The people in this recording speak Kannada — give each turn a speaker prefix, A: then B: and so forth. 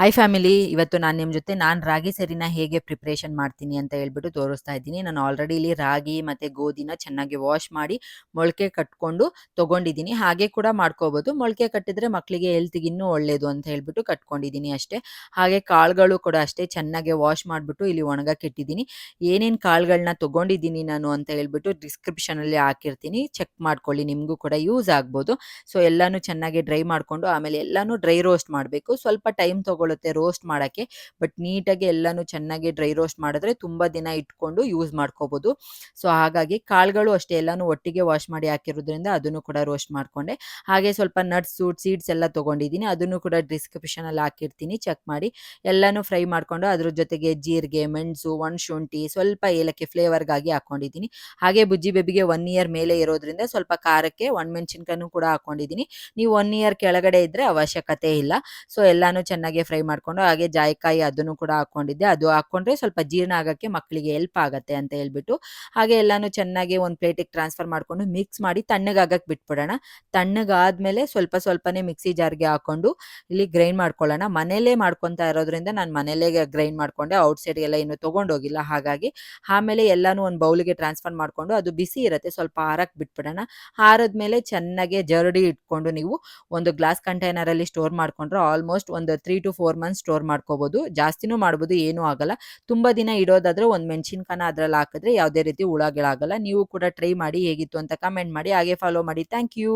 A: ಹಾಯ್ ಫ್ಯಾಮಿಲಿ ಇವತ್ತು ನಾನು ನಿಮ್ಮ ಜೊತೆ, ನಾನು ರಾಗಿ ಸರಿನ ಹೇಗೆ ಪ್ರಿಪ್ರೇಷನ್ ಮಾಡ್ತೀನಿ ಅಂತ ಹೇಳ್ಬಿಟ್ಟು ತೋರಿಸ್ತಾ ಇದ್ದೀನಿ. ನಾನು ಆಲ್ರೆಡಿ ಇಲ್ಲಿ ರಾಗಿ ಮತ್ತು ಗೋಧಿನ ಚೆನ್ನಾಗಿ ವಾಶ್ ಮಾಡಿ ಮೊಳಕೆ ಕಟ್ಕೊಂಡು ತೊಗೊಂಡಿದ್ದೀನಿ. ಹಾಗೆ ಕೂಡ ಮಾಡ್ಕೋಬೋದು. ಮೊಳಕೆ ಕಟ್ಟಿದ್ರೆ ಮಕ್ಕಳಿಗೆ ಹೆಲ್ತಿಗೆ ಇನ್ನೂ ಒಳ್ಳೆಯದು ಅಂತ ಹೇಳ್ಬಿಟ್ಟು ಕಟ್ಕೊಂಡಿದ್ದೀನಿ ಅಷ್ಟೇ. ಹಾಗೆ ಕಾಳುಗಳು ಕೂಡ ಅಷ್ಟೇ ಚೆನ್ನಾಗಿ ವಾಶ್ ಮಾಡಿಬಿಟ್ಟು ಇಲ್ಲಿ ಒಣಗಕ್ಕಿಟ್ಟಿದ್ದೀನಿ ಏನೇನು ಕಾಳುಗಳನ್ನ ತೊಗೊಂಡಿದ್ದೀನಿ ನಾನು ಅಂತ ಹೇಳ್ಬಿಟ್ಟು ಡಿಸ್ಕ್ರಿಪ್ಷನಲ್ಲಿ ಹಾಕಿರ್ತೀನಿ. ಚೆಕ್ ಮಾಡ್ಕೊಳ್ಳಿ, ನಿಮಗೂ ಕೂಡ ಯೂಸ್ ಆಗ್ಬೋದು. ಸೊ ಎಲ್ಲನೂ ಚೆನ್ನಾಗಿ ಡ್ರೈ ಮಾಡಿಕೊಂಡು ಆಮೇಲೆ ಎಲ್ಲನೂ ಡ್ರೈ ರೋಸ್ಟ್ ಮಾಡಬೇಕು. ಸ್ವಲ್ಪ ಟೈಮ್ ತೊಗೊಳುತ್ತೆ ರೋಸ್ಟ್ ಮಾಡೋಕ್ಕೆ. ಬಟ್ ನೀಟಾಗಿ ಎಲ್ಲನೂ ಚೆನ್ನಾಗಿ ಡ್ರೈ ರೋಸ್ಟ್ ಮಾಡಿದ್ರೆ ತುಂಬ ದಿನ ಇಟ್ಕೊಂಡು ಯೂಸ್ ಮಾಡ್ಕೋಬೋದು. ಸೊ ಹಾಗಾಗಿ ಕಾಳುಗಳು ಅಷ್ಟೇ ಎಲ್ಲನೂ ಒಟ್ಟಿಗೆ ವಾಶ್ ಮಾಡಿ ಹಾಕಿರೋದ್ರಿಂದ ಅದನ್ನು ಕೂಡ ರೋಸ್ಟ್ ಮಾಡಿಕೊಂಡೆ. ಹಾಗೆ ಸ್ವಲ್ಪ ನಟ್ಸು ಸೀಡ್ಸ್ ಎಲ್ಲ ತೊಗೊಂಡಿದ್ದೀನಿ. ಅದನ್ನು ಕೂಡ ಡಿಸ್ಕ್ರಿಪ್ಷನಲ್ಲಿ ಹಾಕಿರ್ತೀನಿ. ಚೆಕ್ ಮಾಡಿ. ಎಲ್ಲನೂ ಫ್ರೈ ಮಾಡಿಕೊಂಡು ಅದ್ರ ಜೊತೆಗೆ ಜೀರಿಗೆ, ಮೆಣಸು ಒಣ ಶುಂಠಿ ಸ್ವಲ್ಪ ಏಲಕ್ಕಿ ಫ್ಲೇವರ್ಗಾಗಿ ಹಾಕೊಂಡಿದ್ದೀನಿ. ಹಾಗೆ ಬುಜ್ಜಿ ಬೇಬಿಗೆ ಒನ್ ಇಯರ್ ಮೇಲೆ ಇರೋದ್ರಿಂದ ಸ್ವಲ್ಪ ಖಾರಕ್ಕೆ ಒಣಮೆಣ್ಸಿನ್ಕಾಯನ್ನು ಕೂಡ ಹಾಕೊಂಡಿದ್ದೀನಿ. ನೀವು ಒನ್ ಇಯರ್ ಕೆಳಗಡೆ ಇದ್ದರೆ ಅವಶ್ಯಕತೆ ಇಲ್ಲ. ಸೊ ಎಲ್ಲಾನು ಚೆನ್ನಾಗಿ ಫ್ರೈ ಮಾಡಿಕೊಂಡು ಹಾಗೆ ಜಾಯಿಕಾಯಿ ಅದನ್ನು ಕೂಡ ಹಾಕೊಂಡಿದ್ದೆ ಅದು ಹಾಕೊಂಡ್ರೆ ಸ್ವಲ್ಪ ಜೀರ್ಣ ಆಗೋಕ್ಕೆ ಮಕ್ಕಳಿಗೆ ಹೆಲ್ಪ್ ಆಗುತ್ತೆ ಅಂತ ಹೇಳ್ಬಿಟ್ಟು ಹಾಗೆ ಎಲ್ಲಾನು ಚೆನ್ನಾಗಿ ಒಂದು ಪ್ಲೇಟಿಗೆ ಟ್ರಾನ್ಸ್ಫರ್ ಮಾಡಿಕೊಂಡು ಮಿಕ್ಸ್ ಮಾಡಿ ತಣ್ಣಗಾಗಕ್ಕೆ ಬಿಟ್ಬಿಡೋಣ. ತಣ್ಣಗಾದ್ಮೇಲೆ ಸ್ವಲ್ಪ ಸ್ವಲ್ಪನೇ ಮಿಕ್ಸಿ ಜಾರ್ಗೆ ಹಾಕೊಂಡು ಇಲ್ಲಿ ಗ್ರೈಂಡ್ ಮಾಡ್ಕೊಳ್ಳೋಣ. ಮನೇಲೇ ಮಾಡ್ಕೊತಾ ಇರೋದ್ರಿಂದ ನಾನು ಮನೇಲೇ ಗ್ರೈಂಡ್ ಮಾಡಿಕೊಂಡೆ ಔಟ್ ಎಲ್ಲ ಇನ್ನೂ ತೊಗೊಂಡೋಗಿಲ್ಲ. ಹಾಗಾಗಿ ಆಮೇಲೆ ಎಲ್ಲಾನು ಒಂದು ಬೌಲಿಗೆ ಟ್ರಾನ್ಸ್ಫರ್ ಮಾಡಿಕೊಂಡು ಅದು ಬಿಸಿ ಇರುತ್ತೆ, ಸ್ವಲ್ಪ ಆರಕ್ಕೆ ಬಿಟ್ಬಿಡೋಣ. ಆರದ್ಮೇಲೆ ಚೆನ್ನಾಗಿ ಜರಡಿ ಇಟ್ಕೊಂಡು ನೀವು ಒಂದು ಗ್ಲಾಸ್ ಕಂಟೈನರಲ್ಲಿ ಸ್ಟೋರ್ ಮಾಡಿಕೊಂಡ್ರೆ ಆಲ್ಮೋಸ್ಟ್ ಒಂದು three two four months store ಮಾಡ್ಕೋಬಹುದು ಜಾಸ್ತಿನೂ ಮಾಡ್ಬೋದು, ಏನೂ ಆಗಲ್ಲ. ತುಂಬಾ ದಿನ ಇಡೋದಾದ್ರೆ ಒಂದ್ ಮೆಣಸಿನ್ಕಾನ ಅದ್ರಲ್ಲಿ ಹಾಕಿದ್ರೆ ಯಾವುದೇ ರೀತಿ ಹುಳಗಳಾಗಲ್ಲ. ನೀವು ಕೂಡ ಟ್ರೈ ಮಾಡಿ ಹೇಗಿತ್ತು ಅಂತ ಕಮೆಂಟ್ ಮಾಡಿ, ಹಾಗೆ ಫಾಲೋ ಮಾಡಿ. Thank you